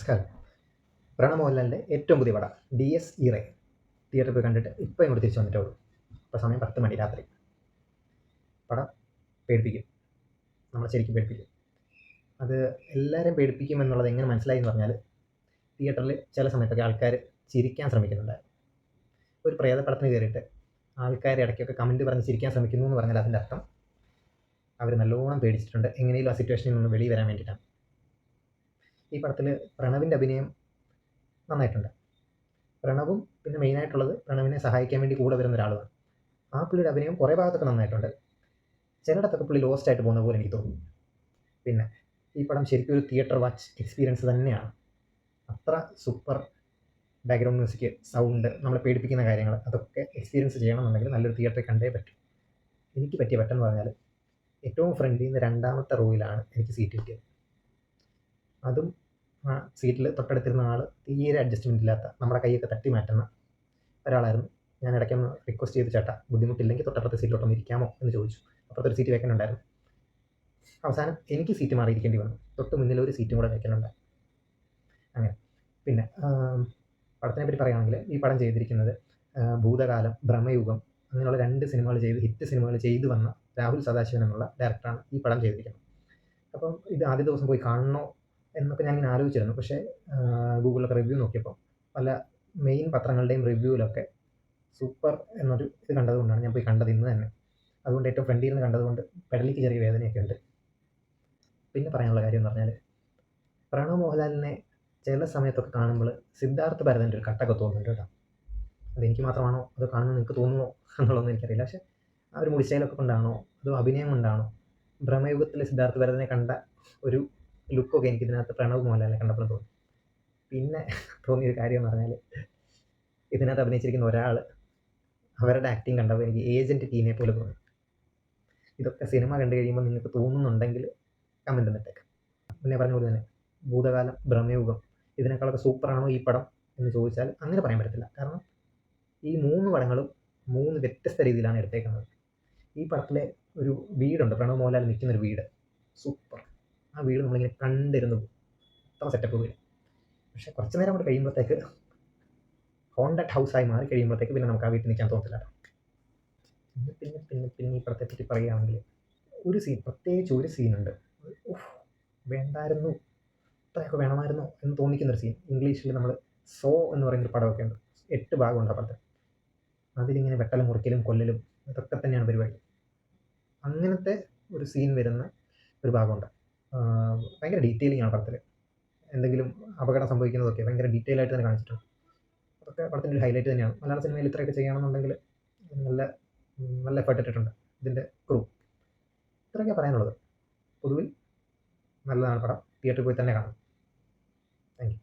നമസ്കാരം. പ്രണമോഹൻലാലിന്റെ ഏറ്റവും പുതിയ പടം ഡി എസ് ഇറേ തിയേറ്ററിൽ പോയി കണ്ടിട്ട് ഇപ്പോൾ ഇങ്ങോട്ട് തിരിച്ചു വന്നിട്ടേ ഉള്ളൂ ഇപ്പോൾ സമയം പത്ത് മണി രാത്രി. പടം പേടിപ്പിക്കും. നമ്മളെ ശരിക്കും പേടിപ്പിക്കും. അത് എല്ലാവരെയും പേടിപ്പിക്കും എന്നുള്ളത് എങ്ങനെ മനസ്സിലായി എന്ന് പറഞ്ഞാൽ തിയേറ്ററിൽ ചില സമയത്തൊക്കെ ആൾക്കാർ ചിരിക്കാൻ ശ്രമിക്കുന്നുണ്ടായിരുന്നു. ഒരു പ്രേത പടത്തിന് കയറിയിട്ട് ആൾക്കാർ ഇടയ്ക്കൊക്കെ കമന്റ് പറഞ്ഞ് ചിരിക്കാൻ ശ്രമിക്കുന്നു എന്ന് പറഞ്ഞാൽ അതിന്റെ അർത്ഥം അവർ നല്ലോണം പേടിച്ചിട്ടുണ്ട്. എങ്ങനെയും ആ സിറ്റുവേഷനിൽ നിന്ന് വെളിയിൽ വരാൻ വേണ്ടിയിട്ടാണ്. ഈ പടത്തിൽ പ്രണവിന്റെ അഭിനയം നന്നായിട്ടുണ്ട്. പ്രണവും പിന്നെ മെയിനായിട്ടുള്ളത് പ്രണവിനെ സഹായിക്കാൻ വേണ്ടി കൂടെ വരുന്ന ഒരാളാണ് ആ പുള്ളിയുടെ അഭിനയം കുറേ ഭാഗത്തൊക്കെ നന്നായിട്ടുണ്ട്. ചിലയിടത്തൊക്കെ പുള്ളി ലോസ്റ്റ് ആയിട്ട് പോകുന്ന പോലെ എനിക്ക് തോന്നുന്നു. പിന്നെ ഈ പടം ശരിക്കും ഒരു തിയേറ്റർ വാച്ച് എക്സ്പീരിയൻസ് തന്നെയാണ്. അത്ര സൂപ്പർ ബാക്ക്ഗ്രൗണ്ട് മ്യൂസിക് സൗണ്ട് നമ്മളെ പേടിപ്പിക്കുന്ന കാര്യങ്ങൾ അതൊക്കെ എക്സ്പീരിയൻസ് ചെയ്യണമെന്നുണ്ടെങ്കിൽ നല്ലൊരു തിയേറ്ററിൽ കണ്ടേ പറ്റും. എനിക്ക് പറ്റിയ പറ്റെന്ന് പറഞ്ഞാൽ ഏറ്റവും ഫ്രണ്ടിൽ നിന്ന് രണ്ടാമത്തെ റോയിലാണ് എനിക്ക് സീറ്റ് കിട്ടിയത്. അതും ആ സീറ്റിൽ തൊട്ടടുത്തിരുന്ന ആൾ തീരെ അഡ്ജസ്റ്റ്മെന്റ് ഇല്ലാത്ത നമ്മുടെ കൈയൊക്കെ തട്ടി മാറ്റുന്ന ഒരാളായിരുന്നു. ഞാൻ ഇടയ്ക്കൊന്ന് റിക്വസ്റ്റ് ചെയ്ത് ചേട്ടാ ബുദ്ധിമുട്ടില്ലെങ്കിൽ തൊട്ടടുത്ത സീറ്റിലോട്ടൊന്ന് ഇരിക്കാമോ? എന്ന് ചോദിച്ചു. അപ്പുറത്തൊരു സീറ്റ് വെക്കാനുണ്ടായിരുന്നു അവസാനം എനിക്ക് സീറ്റ് മാറിയിരിക്കേണ്ടി വന്നു. തൊട്ട് മുന്നിൽ ഒരു സീറ്റും കൂടെ വെക്കുന്നുണ്ട് അങ്ങനെ. പിന്നെ പടത്തിനെ പറ്റി പറയുകയാണെങ്കിൽ ഈ പടം ചെയ്തിരിക്കുന്നത് ഭൂതകാലം ബ്രഹ്മയുഗം അങ്ങനെയുള്ള രണ്ട് സിനിമകൾ ചെയ്ത് ഹിറ്റ് സിനിമകൾ ചെയ്തു വന്ന രാഹുൽ സദാശിവൻ എന്നുള്ള ഡയറക്ടറാണ് ഈ പടം ചെയ്തിരിക്കുന്നത്. അപ്പം ഇത് ആദ്യ ദിവസം പോയി കാണണോ എന്നൊക്കെ ഞാൻ ഇങ്ങനെ ആലോചിച്ചിരുന്നു. പക്ഷേ ഗൂഗിളിലൊക്കെ റിവ്യൂ നോക്കിയപ്പോൾ പല മെയിൻ പത്രങ്ങളുടെയും റിവ്യൂവിലൊക്കെ സൂപ്പർ എന്നൊരു ഇത് കണ്ടതുകൊണ്ടാണ് ഞാൻ പോയി കണ്ടത് ഇന്ന് തന്നെ. അതുകൊണ്ട് ഏറ്റവും ഫ്രണ്ടിൽ നിന്ന് കണ്ടതുകൊണ്ട് പെടലിക്ക് ചെറിയ വേദനയൊക്കെ ഉണ്ട് പിന്നെ പറയാനുള്ള കാര്യം എന്ന് പറഞ്ഞാൽ പ്രണവ് മോഹൻലാലിനെ ചില സമയത്തൊക്കെ കാണുമ്പോൾ സിദ്ധാർത്ഥ ഭരതന്റെ ഒരു കട്ടൊക്കെ തോന്നുന്നുണ്ട് കേട്ടോ. അതെനിക്ക് മാത്രമാണോ അത് കാണുന്നത് നിങ്ങൾക്ക് തോന്നുമോ എന്നുള്ളതൊന്നും എനിക്കറിയില്ല. പക്ഷേ ആ ഒരു മുടിശൈലൊക്കെ കൊണ്ടാണോ അതോ അഭിനയം കൊണ്ടാണോ ഭ്രമയുഗത്തിലെ സിദ്ധാർത്ഥ ഭരതനെ കണ്ട ഒരു ലുക്കൊക്കെ എനിക്ക് ഇതിനകത്ത് പ്രണവ് മോഹൻലാലിനെ കണ്ടപ്പോൾ തോന്നി. പിന്നെ തോന്നിയൊരു കാര്യം പറഞ്ഞാൽ ഇതിനകത്ത് അഭിനയിച്ചിരിക്കുന്ന ഒരാൾ അവരുടെ ആക്ടിങ് കണ്ടപ്പോൾ എനിക്ക് ഏജന്റ് ടീമിനെ പോലെ തോന്നി. ഇതൊക്കെ സിനിമ കണ്ടു കഴിയുമ്പോൾ നിങ്ങൾക്ക് തോന്നുന്നുണ്ടെങ്കിൽ കമന്റ് എന്നിട്ടേക്ക് പിന്നെ പറഞ്ഞ പോലെ തന്നെ ഭൂതകാലം ഭ്രമയുഗം ഇതിനേക്കാളൊക്കെ സൂപ്പറാണോ ഈ പടം എന്ന് ചോദിച്ചാൽ അങ്ങനെ പറയാൻ പറ്റത്തില്ല. കാരണം ഈ മൂന്ന് പടങ്ങളും മൂന്ന് വ്യത്യസ്ത രീതിയിലാണ് എടുത്തേക്കുന്നത്. ഈ പടത്തിലെ ഒരു വീടുണ്ട്. പ്രണവ് മോഹൻലാൽ നിൽക്കുന്ന ഒരു വീട്. സൂപ്പർ. ആ വീട് നമ്മളിങ്ങനെ കണ്ടിരുന്നു പോകും അത്ര സെറ്റപ്പ് വീട് പക്ഷേ കുറച്ച് നേരം കൂടെ കഴിയുമ്പോഴത്തേക്ക് ഹോണ്ടഡ് ഹൗസായി മാറി കഴിയുമ്പോഴത്തേക്ക് പിന്നെ നമുക്ക് ആ വീട്ടിൽ നിൽക്കാൻ തോന്നത്തില്ല പിന്നെ പിന്നെ പിന്നെ പിന്നെ ഈ പടത്തെ പറ്റി പറയുകയാണെങ്കിൽ ഒരു സീൻ പ്രത്യേകിച്ച് ഒരു സീനുണ്ട് വേണ്ടായിരുന്നു. ഇത്രയൊക്കെ വേണമായിരുന്നു എന്ന് തോന്നിക്കുന്നൊരു സീൻ ഇംഗ്ലീഷിൽ നമ്മൾ സോ എന്ന് പറയുന്നൊരു പടമൊക്കെ ഉണ്ട്. എട്ട് ഭാഗമുണ്ട് പടത്തിൽ. അതിലിങ്ങനെ വെട്ടലും മുറിക്കലും കൊല്ലലും ഇതൊക്കെ തന്നെയാണ് പരിപാടി. അങ്ങനത്തെ ഒരു സീൻ വരുന്ന ഒരു ഭാഗമുണ്ട്. ഭയങ്കര ഡീറ്റെയിലിംഗ് ആണ് പടത്തിൽ എന്തെങ്കിലും അപകടം സംഭവിക്കുന്നതൊക്കെ ഭയങ്കര ഡീറ്റെയിൽ ആയിട്ട് തന്നെ കാണിച്ചിട്ടുണ്ട്. അതൊക്കെ പടത്തിന്റെ ഒരു ഹൈലൈറ്റ് തന്നെയാണ്. മലയാള സിനിമയിൽ ഇത്രയൊക്കെ ചെയ്യണമെന്നുണ്ടെങ്കിൽ നല്ല നല്ല എഫേർട്ട് ഇട്ടിട്ടുണ്ട് ഇതിന്റെ ക്രൂ ഇത്രയൊക്കെ പറയാനുള്ളത്. പൊതുവിൽ നല്ലതാണ് പടം. തിയേറ്ററിൽ പോയി തന്നെ കാണാം. Thank you